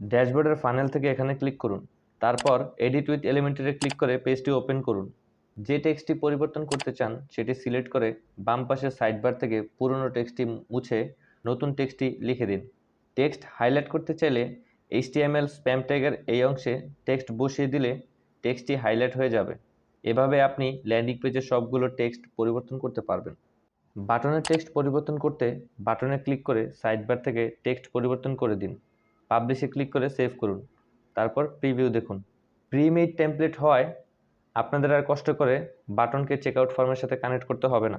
ড্যাশবোর্ডের funnel থেকে এখানে click করুন। তারপর এডিট উইথ এলিমেন্টারে ক্লিক করে পেজটি ওপেন করুন। যে টেক্সটটি পরিবর্তন করতে চান, সেটি সিলেক্ট করে বাম পাশের সাইডবার থেকে পুরনো টেক্সটটি মুছে নতুন টেক্সটটি লিখে দিন। টেক্সট হাইলাইট করতে চাইলে এইচটিএমএল স্প্যাম ট্যাগের এই অংশে টেক্সট বসিয়ে দিলে টেক্সটটি হাইলাইট হয়ে যাবে। এভাবে আপনি ল্যান্ডিং পেজের সবগুলো টেক্সট পরিবর্তন করতে পারবেন। বাটনের টেক্সট পরিবর্তন করতে বাটনে ক্লিক করে সাইডবার থেকে টেক্সট পরিবর্তন করে দিন। পাবলিশে ক্লিক করে সেভ করুন। তারপর প্রিভিউ দেখুন। প্রিমেড টেমপ্লেট হওয়ায় আপনাদের আর কষ্ট করে বাটনকে চেকআউট ফর্মের সাথে কানেক্ট করতে হবে না।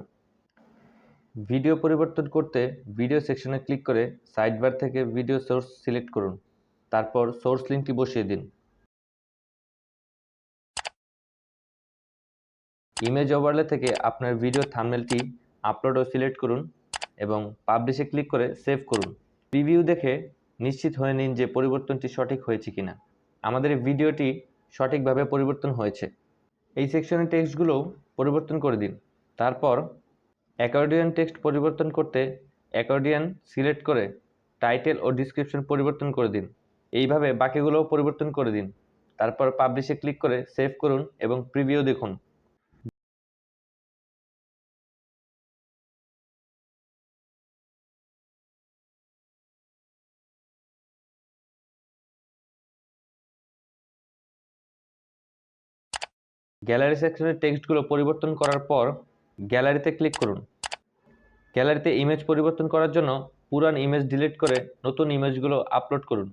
ভিডিও পরিবর্তন করতে ভিডিও সেকশনে ক্লিক করে সাইডবার থেকে ভিডিও সোর্স সিলেক্ট করুন। তারপর সোর্স লিঙ্কটি বসিয়ে দিন। ইমেজ ওভারলে থেকে আপনার ভিডিও থাম্বনেলটি আপলোড ও সিলেক্ট করুন এবং পাবলিশে ক্লিক করে সেভ করুন। প্রিভিউ দেখে নিশ্চিত হয়ে নিন যে পরিবর্তনটি সঠিক হয়েছে কিনা। আমাদের ভিডিওটি সঠিকভাবে পরিবর্তন হয়েছে। এই সেকশনের টেক্সটগুলোও পরিবর্তন করে দিন। তারপর অ্যাকর্ডিয়ান টেক্সট পরিবর্তন করতে অ্যাকর্ডিয়ান সিলেক্ট করে টাইটেল ও ডিসক্রিপশন পরিবর্তন করে দিন। এইভাবে বাকিগুলোও পরিবর্তন করে দিন। তারপর পাবলিশে ক্লিক করে সেভ করুন এবং প্রিভিউ দেখুন। গ্যালারি সেকশনের টেক্সটগুলো পরিবর্তন করার পর গ্যালারিতে ক্লিক করুন। গ্যালারিতে ইমেজ পরিবর্তন করার জন্য পুরান ইমেজ ডিলিট করে নতুন ইমেজগুলো আপলোড করুন।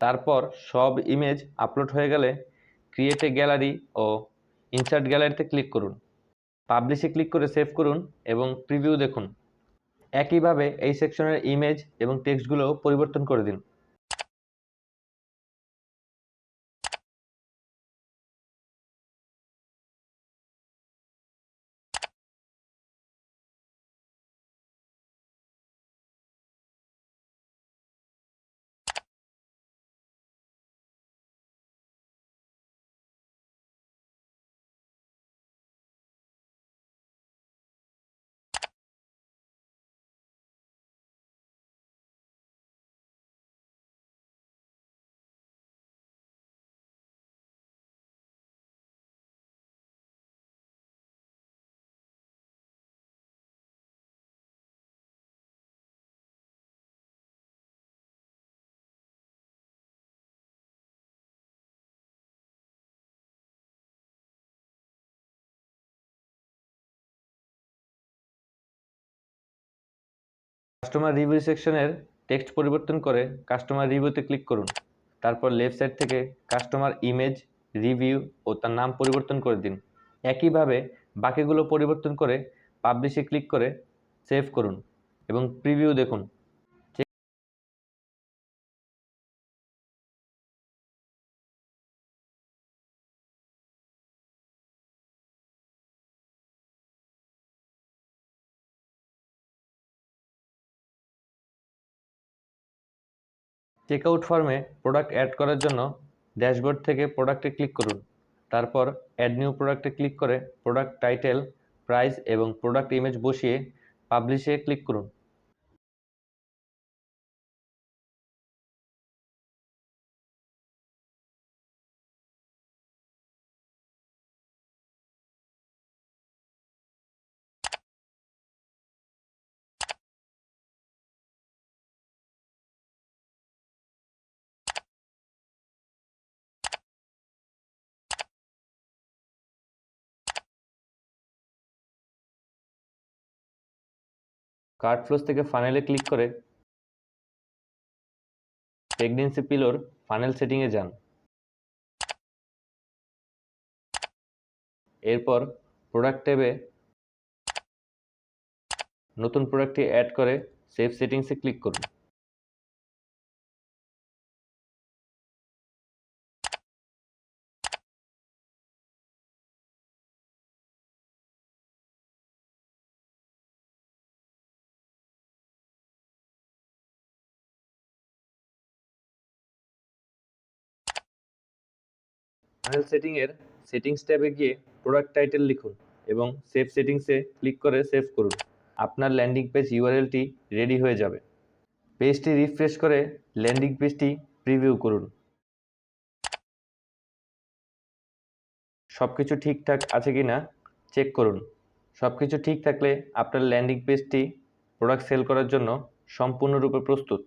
তারপর সব ইমেজ আপলোড হয়ে গেলে ক্রিয়েট গ্যালারি ও ইনসার্ট গ্যালারিতে ক্লিক করুন। পাবলিশে ক্লিক করে সেভ করুন এবং প্রিভিউ দেখুন। একইভাবে এই সেকশনের ইমেজ এবং টেক্সটগুলো পরিবর্তন করে দিন। কাস্টমার রিভিউ সেকশনের টেক্সট পরিবর্তন করে কাস্টমার রিভিউতে ক্লিক করুন। তারপর লেফট সাইড থেকে কাস্টমার ইমেজ রিভিউ ও তার নাম পরিবর্তন করে দিন। একইভাবে বাকিগুলো পরিবর্তন করে পাবলিশে ক্লিক করে সেভ করুন এবং প্রিভিউ দেখুন। চেকআউট ফর্মে প্রোডাক্ট অ্যাড করার জন্য ড্যাশবোর্ড থেকে প্রোডাক্টে ক্লিক করুন। তারপর অ্যাড নিউ প্রোডাক্টে ক্লিক করে প্রোডাক্ট টাইটেল, প্রাইস এবং প্রোডাক্ট ইমেজ বসিয়ে পাবলিশে ক্লিক করুন। কার্ড ফ্লোস থেকে ফানেলে ক্লিক করে প্রেগনেন্সি পিলোর ফানেল সেটিংয়ে যান। এরপর প্রোডাক্ট ট্যাবে নতুন প্রোডাক্টটি অ্যাড করে সেফ সেটিংসে ক্লিক করুন। ফাইল সেটিংয়ের সেটিংস ট্যাবে গিয়ে প্রোডাক্ট টাইটেল লিখুন এবং সেভ সেটিংসে ক্লিক করে সেভ করুন। আপনার ল্যান্ডিং পেজ ইউআরএলটি রেডি হয়ে যাবে। পেজটি রিফ্রেশ করে ল্যান্ডিং পেজটি প্রিভিউ করুন। সব কিছু ঠিকঠাক আছে কি না চেক করুন। সব কিছু ঠিক থাকলে আপনার ল্যান্ডিং পেজটি প্রোডাক্ট সেল করার জন্য সম্পূর্ণরূপে প্রস্তুত।